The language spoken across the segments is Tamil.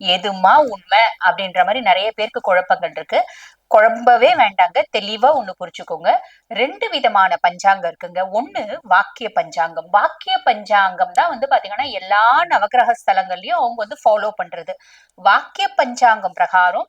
எதுமா உண்மை அப்படின்ற மாதிரி நிறைய பேருக்கு குழப்பங்கள் இருக்கு. குழம்பவே வேண்டாங்க. தெளிவா ஒண்ணு புரிச்சுக்கோங்க ரெண்டு விதமான பஞ்சாங்கம் இருக்குங்க. ஒண்ணு வாக்கிய பஞ்சாங்கம். வாக்கிய பஞ்சாங்கம் தான் வந்து பாத்தீங்கன்னா எல்லா நவகிரக ஸ்தலங்கள்லயும் அவங்க வந்து ஃபாலோ பண்றது. வாக்கிய பஞ்சாங்கம் பிரகாரம்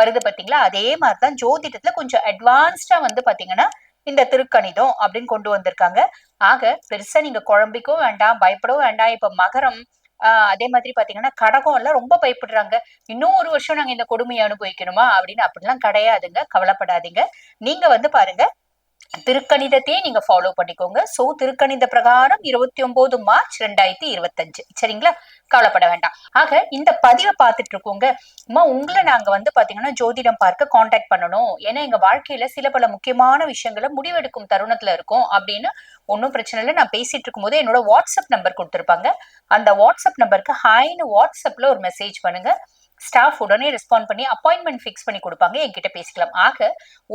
வருது பாத்தீங்களா? அதே மாதிரிதான் ஜோதிடத்துல கொஞ்சம் அட்வான்ஸ்டா வந்து பாத்தீங்கன்னா இந்த திருக்கணிதம் அப்படின்னு கொண்டு வந்திருக்காங்க. ஆக பெருசா நீங்க குழம்பிக்கவும் வேண்டாம் பயப்படவும் வேண்டாம். இப்ப மகரம் ஆஹ் அதே மாதிரி பாத்தீங்கன்னா கடகம் எல்லாம் ரொம்ப பயப்படுறாங்க. இன்னும் ஒரு வருஷம் நாங்க இந்த கொடுமையை அனுபவிக்கணுமா? அப்படின்னு அப்படிலாம் கிடையாதுங்க. கவலைப்படாதீங்க. நீங்க வந்து பாருங்க. திருக்கணிதத்தையே நீங்க ஃபாலோ பண்ணிக்கோங்க. சோ திருக்கணித பிரகாரம் இருபத்தி ஒன்பது மார்ச் ரெண்டாயிரத்தி இருபத்தஞ்சு. சரிங்களா? கவலைப்பட வேண்டாம். ஆக இந்த பதிவை பார்த்துட்டு இருக்கோங்க. அம்மா உங்களை நாங்க வந்து பாத்தீங்கன்னா ஜோதிடம் பார்க்க காண்டாக்ட் பண்ணணும். ஏன்னா எங்க வாழ்க்கையில சில பல முக்கியமான விஷயங்களை முடிவெடுக்கும் தருணத்துல இருக்கும் அப்படின்னு ஒன்றும் பிரச்சனை இல்லை. நான் பேசிட்டு இருக்கும்போது என்னோட வாட்ஸ்அப் நம்பர் கொடுத்துருப்பாங்க. அந்த வாட்ஸ்அப் நம்பருக்கு ஹாய்னு வாட்ஸ்அப்ல ஒரு மெசேஜ் பண்ணுங்க. ஸ்டாஃப் உடனே ரெஸ்பாண்ட் பண்ணி அப்பாயின்மெண்ட் ஃபிக்ஸ் பண்ணி கொடுப்பாங்க. என்கிட்ட பேசிக்கலாம். ஆக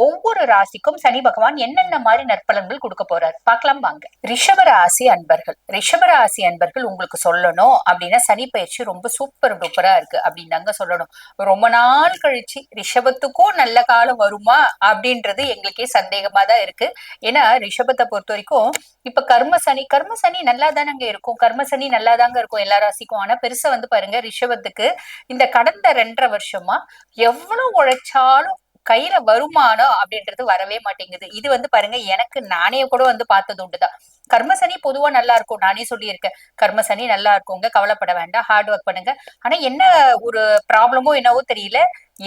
ஒவ்வொரு ராசிக்கும் சனி பகவான் என்னென்ன மாதிரி நற்பலன்கள் கொடுக்க போறாரு? பார்க்கலாம் வாங்க. ரிஷப ராசி அன்பர்கள். ரிஷப ராசி அன்பர்கள் உங்களுக்கு சொல்லணும் அப்படின்னா சனி பயிற்சி ரொம்ப சூப்பர் டூப்பரா இருக்கு அப்படின்னு தாங்க சொல்லணும். ரொம்ப நாள் கழிச்சு ரிஷபத்துக்கும் நல்ல காலம் வருமா அப்படின்றது எங்களுக்கே சந்தேகமா தான் இருக்கு. ஏன்னா ரிஷபத்தை பொறுத்த வரைக்கும் இப்ப கர்ம சனி கர்ம சனி நல்லா தானங்க இருக்கும். கர்ம சனி நல்லா தாங்க இருக்கும் எல்லா ராசிக்கும். ஆனா பெருசா வந்து பாருங்க ரிஷபத்துக்கு இந்த கடன் கடந்த ரெண்டரை வருஷமா எவ்வளவு உழைச்சாலும் கையில வருமானம் அப்படின்றது வரவே மாட்டேங்குது. இது வந்து பாருங்க எனக்கு நானே கூட வந்து பார்த்தது உண்டுதான். கர்மசனி பொதுவா நல்லா இருக்கும் நானே சொல்லியிருக்கேன். கர்மசனி நல்லா இருக்குங்க கவலைப்பட வேண்டாம் ஹார்ட் ஒர்க் பண்ணுங்க. ஆனா என்ன ஒரு ப்ராப்ளமோ என்னவோ தெரியல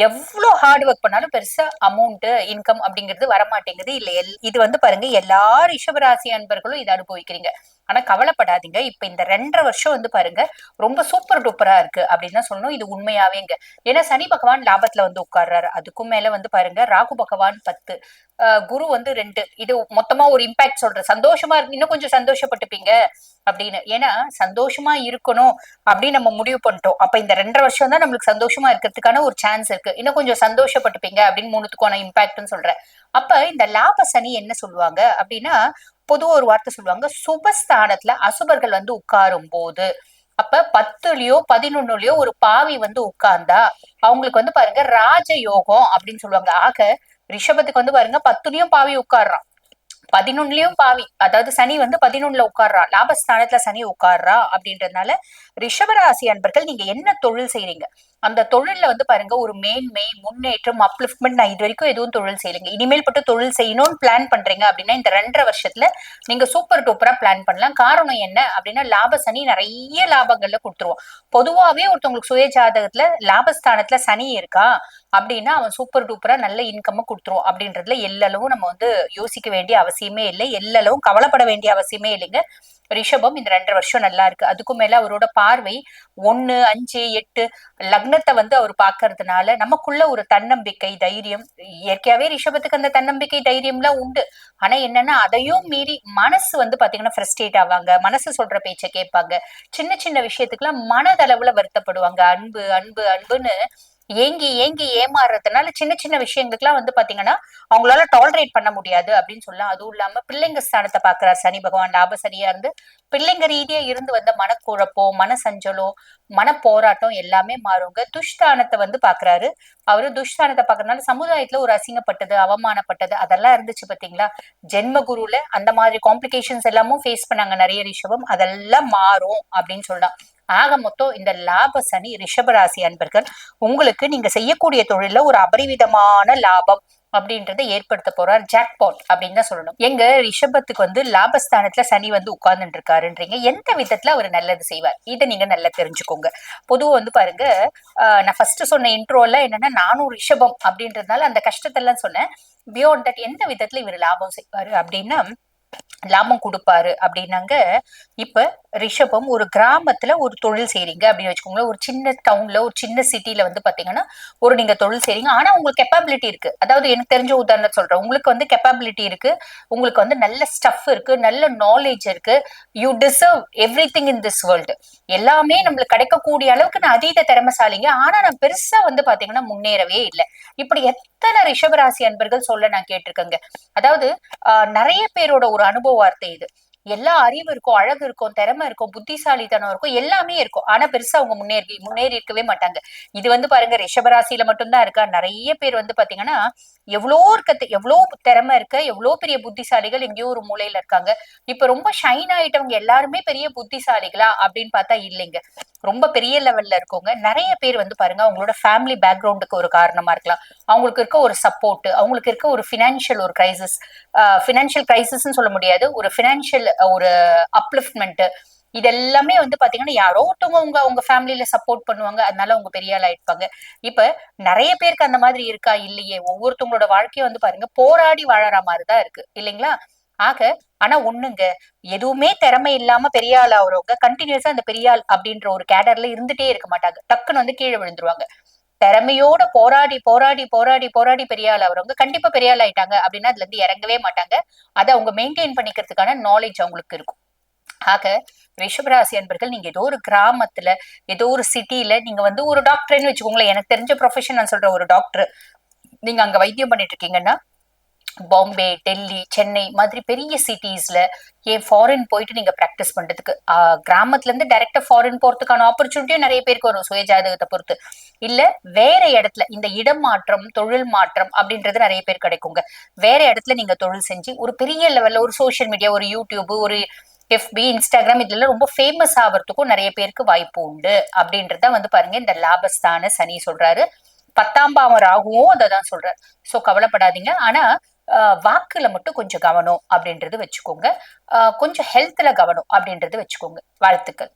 எவ்வளவு ஹார்ட் ஒர்க் பண்ணாலும் பெருசா அமௌண்ட் இன்கம் அப்படிங்கிறது வரமாட்டேங்குது. இல்ல எல் இது வந்து பாருங்க எல்லா ரிஷபராசி அன்பர்களும் இதை அனுபவிக்கிறீங்க. ஆனா கவலைப்படாதீங்க. இப்ப இந்த ரெண்டரை வருஷம் வந்து பாருங்க ரொம்ப சூப்பர் டூப்பரா இருக்கு அப்படின்னு தான் சொல்லணும். இது உண்மையாவேங்க. ஏன்னா சனி பகவான் லாபத்துல வந்து உட்கார்றாரு. அதுக்கும் மேல வந்து பாருங்க ராகு பகவான் பத்து குரு வந்து ரெண்டு. இது மொத்தமா ஒரு இம்பாக்ட் சொல்றேன். சந்தோஷமா இருக்கு இன்னும் கொஞ்சம் சந்தோஷப்பட்டுப்பீங்க அப்படின்னு. ஏன்னா சந்தோஷமா இருக்கணும் அப்படின்னு நம்ம முடிவு பண்ணிட்டோம். அப்ப இந்த ரெண்டரை வருஷம் தான் நம்மளுக்கு சந்தோஷமா இருக்கிறதுக்கான ஒரு சான்ஸ் இருக்கு. இன்னும் கொஞ்சம் சந்தோஷப்பட்டுப்பீங்க அப்படின்னு மூணுத்துக்கான இம்பாக்ட்னு சொல்றேன். அப்ப இந்த லாப சனி என்ன சொல்லுவாங்க அப்படின்னா பொதுவாக ஒரு வார்த்தை சொல்லுவாங்க சுபஸ்தானத்துல அசுபர்கள் வந்து உட்காரும் போது அப்ப பத்துலயோ பதினொன்னுலயோ ஒரு பாவி வந்து உட்கார்ந்தா அவங்களுக்கு வந்து பாருங்க ராஜ யோகம் அப்படின்னு சொல்லுவாங்க. ஆக ரிஷபத்துக்கு வந்து பாருங்க பத்துலயும் பாவி உட்கார்றான். பதினொன்னுலயும் பாவி அதாவது சனி வந்து பதினொன்னுல உட்கார்றா லாபஸ்தானத்துல சனி உட்கார்றா அப்படின்றதுனால ரிஷபராசி அன்பர்கள் நீங்க என்ன தொழில் செய்யறீங்க அந்த தொழில்ல வந்து பாருங்க ஒரு மேன்மை முன்னேற்றம் அப்லிஃப்ட்மெண்ட் நான் இது வரைக்கும் எதுவும் தொழில் செய்யலைங்க. இனிமேல் பட்டு தொழில் செய்யணும்னு பிளான் பண்றீங்க அப்படின்னா இந்த ரெண்டரை வருஷத்துல நீங்க சூப்பர் டூப்பரா பிளான் பண்ணலாம். காரணம் என்ன அப்படின்னா லாப சனி நிறைய லாபங்கள்ல கொடுத்துருவோம் பொதுவாவே ஒருத்தவங்களுக்கு சுய ஜாதகத்துல லாபஸ்தானத்துல சனி இருக்கா அப்படின்னா அவன் சூப்பர் டூப்பரா நல்ல இன்கம்மை கொடுத்துருவோம் அப்படின்றதுல எல்லளவும் நம்ம வந்து யோசிக்க வேண்டிய அவசியமே இல்லை. எல்லளவும் கவலைப்பட வேண்டிய அவசியமே இல்லைங்க. ரிஷபம் இந்த ரெண்டரை வருஷம் நல்லா இருக்கு. அதுக்கும் மேல அவரோட பார்வை ஒன்னு அஞ்சு எட்டு லக்னத்தை வந்து அவர் பாக்குறதுனால நமக்குள்ள ஒரு தன்னம்பிக்கை தைரியம் இயற்கையாவே ரிஷபத்துக்கு அந்த தன்னம்பிக்கை தைரியம்லாம் உண்டு. ஆனா என்னன்னா அதையும் மீறி மனசு வந்து பாத்தீங்கன்னா ஃப்ரஸ்ட்ரேட் ஆவாங்க. மனசு சொல்ற பேச்சை கேட்பாங்க. சின்ன சின்ன விஷயத்துக்குலாம் மனதளவுல வருத்தப்படுவாங்க. அன்பு அன்பு அன்புன்னு ஏங்கி ஏங்கி ஏமாறுறதுனால சின்ன சின்ன விஷயங்களுக்குலாம் வந்து பாத்தீங்கன்னா அவங்களால டாலரேட் பண்ண முடியாது அப்படின்னு சொல்லலாம் அதுவும் இல்லாம பிள்ளைங்க ஸ்தானத்தை பாக்குறாரு சனி பகவான். லாப சரியா இருந்து பிள்ளைங்க ரீதியா இருந்து வந்த மனக்குழப்பம் மன சஞ்சலம் மன போராட்டம் எல்லாமே மாறுங்க. துஷ்தானத்தை வந்து பாக்குறாரு. அவரு துஷ்தானத்தை பாக்குறதுனால சமுதாயத்துல ஒரு அசிங்கப்பட்டது அவமானப்பட்டது அதெல்லாம் இருந்துச்சு பாத்தீங்களா? ஜென்ம குருல அந்த மாதிரி காம்ப்ளிகேஷன்ஸ் எல்லாமும் ஃபேஸ் பண்ணாங்க நிறைய ரிஷபம். அதெல்லாம் மாறும் அப்படின்னு சொல்லலாம். ஆக மொத்தம் இந்த லாப சனி ரிஷபராசி அன்பர்கள் உங்களுக்கு நீங்க செய்யக்கூடிய தொழில ஒரு அபரிவிதமான லாபம் அப்படின்றத ஏற்படுத்த போறார் ஜாக்பாட் அப்படின்னு தான் சொல்லணும். எங்க ரிஷபத்துக்கு வந்து லாபஸ்தானத்துல சனி வந்து உட்கார்ந்துட்டு இருக்காருன்றீங்க எந்த விதத்துல அவர் நல்லது செய்வார்? இதை நீங்க நல்லா தெரிஞ்சுக்கோங்க. பொதுவா வந்து பாருங்க நான் ஃபர்ஸ்ட் சொன்ன இன்ட்ரோல என்னன்னா நானும் ரிஷபம் அப்படின்றதுனால அந்த கஷ்டத்தெல்லாம் சொன்னேன். பியோண்ட் தட் எந்த விதத்துல இவர் லாபம் செய்வாரு அப்படின்னா லாபம் கொடுப்பாரு அப்படின்னாங்க. இப்ப ரிஷபம் ஒரு கிராமத்துல ஒரு தொழில் செய்றீங்க அப்படின்னு வச்சுக்கோங்களேன். ஒரு சின்ன டவுன்ல ஒரு சின்ன சிட்டில வந்து பாத்தீங்கன்னா ஒரு நீங்க தொழில் செய்றீங்க. ஆனா உங்களுக்கு கெப்பாபிலிட்டி இருக்கு. அதாவது எனக்கு தெரிஞ்ச உதாரணம் சொல்றேன். உங்களுக்கு வந்து கெப்பாபிலிட்டி இருக்கு. உங்களுக்கு வந்து நல்ல ஸ்டஃப் இருக்கு. நல்ல நாலேஜ் இருக்கு. You deserve everything in this world எல்லாமே நம்மளுக்கு கிடைக்கக்கூடிய அளவுக்கு நான் அதீத திறமைசாலிங்க. ஆனா நான் பெருசா வந்து பாத்தீங்கன்னா முன்னேறவே இல்லை. இப்படி எத்தனை ரிஷபராசி அன்பர்கள் சொல்ல நான் கேட்டிருக்கேங்க. அதாவது ஆஹ் நிறைய பேரோட ஒரு அனுபவம் வார்த்தை இது. எல்லா அறிவு இருக்கும் அழகு இருக்கும் திறமை இருக்கும் புத்திசாலித்தனம் இருக்கும் எல்லாமே இருக்கும். ஆனா பெருசா அவங்க முன்னேறி முன்னேறி இருக்கவே மாட்டாங்க. இது வந்து பாருங்க ரிஷபராசியில மட்டும்தான் இருக்கா? நிறைய பேர் வந்து பாத்தீங்கன்னா எவ்வளோ இருக்க எவ்வளோ திறமை இருக்க எவ்வளோ பெரிய புத்திசாலிகள் எங்கேயோ ஒரு மூலையில இருக்காங்க. இப்ப ரொம்ப ஷைன் ஆயிட்டவங்க எல்லாருமே பெரிய புத்திசாலிகளா அப்படின்னு பார்த்தா இல்லைங்க. ரொம்ப பெரிய லெவல்ல இருக்கவங்க நிறைய பேர் வந்து பாருங்க அவங்களோட ஃபேமிலி பேக்ரவுண்டுக்கு ஒரு காரணமா இருக்கலாம். அவங்களுக்கு இருக்க ஒரு சப்போர்ட் அவங்களுக்கு இருக்க ஒரு ஃபினான்ஷியல் ஒரு கிரைசிஸ் ஃபினான்ஷியல் கிரைசிஸ்ன்னு சொல்ல முடியாது. ஒரு ஃபினான்ஷியல் ஒரு அப்லிஃப்ட்மெண்ட் இது எல்லாமே வந்து பாத்தீங்கன்னா யாரோ ஒருத்தவங்க உங்க உங்க ஃபேமிலியில சப்போர்ட் பண்ணுவாங்க. அதனால அவங்க பெரிய ஆள் ஆயிடுப்பாங்க இப்ப நிறைய பேருக்கு அந்த மாதிரி இருக்கா? இல்லையே. ஒவ்வொருத்தவங்களோட வாழ்க்கையும் வந்து பாருங்க போராடி வாழற மாதிரிதான் இருக்கு. இல்லைங்களா? ஆக ஆனா ஒண்ணுங்க. எதுவுமே திறமை இல்லாம பெரிய ஆள் ஆகுறவங்க கண்டினியூஸா அந்த பெரிய ஆள் அப்படின்ற ஒரு கேடர்ல இருந்துட்டே இருக்க மாட்டாங்க. டக்குன்னு வந்து கீழே விழுந்துருவாங்க. திறமையோட போராடி போராடி போராடி போராடி பெரிய ஆள் ஆகுறவங்க கண்டிப்பா பெரிய ஆள் ஆயிட்டாங்க அப்படின்னா அதுல இருந்து இறங்கவே மாட்டாங்க. அதை அவங்க மெயின்டைன் பண்ணிக்கிறதுக்கான நாலேஜ் அவங்களுக்கு இருக்கும். ஆக ரிஷபராசி அன்பர்கள் நீங்க ஏதோ ஒரு கிராமத்துல ஏதோ ஒரு சிட்டில நீங்க வந்து ஒரு டாக்டர்னு வச்சுக்கோங்களேன். எனக்கு தெரிஞ்ச ப்ரொஃபஷன் நான் சொல்ற ஒரு டாக்டர் நீங்க அங்க வைத்தியம் பண்ணிட்டு இருக்கீங்கன்னா பாம்பே டெல்லி சென்னை மாதிரி பெரிய சிட்டிஸ்ல ஏன் ஃபாரின் போயிட்டு நீங்க ப்ராக்டிஸ் பண்றதுக்கு ஆஹ் கிராமத்துல இருந்து டைரக்டா ஃபாரின் போறதுக்கான ஆப்பர்ச்சுனிட்டியும் நிறைய பேருக்கு வரும் சுய ஜாதகத்தை பொறுத்து. இல்ல வேற இடத்துல இந்த இடம் மாற்றம் தொழில் மாற்றம் அப்படின்றது நிறைய பேர் கிடைக்குங்க. வேற இடத்துல நீங்க தொழில் செஞ்சு ஒரு பெரிய லெவல்ல ஒரு சோசியல் மீடியா ஒரு யூடியூப் ஒரு எஃபி இன்ஸ்டாகிராம் இதுல ரொம்ப ஃபேமஸ் ஆகிறதுக்கும் நிறைய பேருக்கு வாய்ப்பு உண்டு. அப்படின்றத வந்து பாருங்க இந்த லாபஸ்தான சனி சொல்றாரு. பத்தாம் பாவம் ராகுவும் அதை தான் சொல்றாரு. சோ கவலைப்படாதீங்க. ஆனா வாக்குல மட்டும் கொஞ்சம் கவனம் அப்படின்றது வச்சுக்கோங்க. கொஞ்சம் ஹெல்த்ல கவனம் அப்படின்றது வச்சுக்கோங்க. வாழ்த்துக்கள்.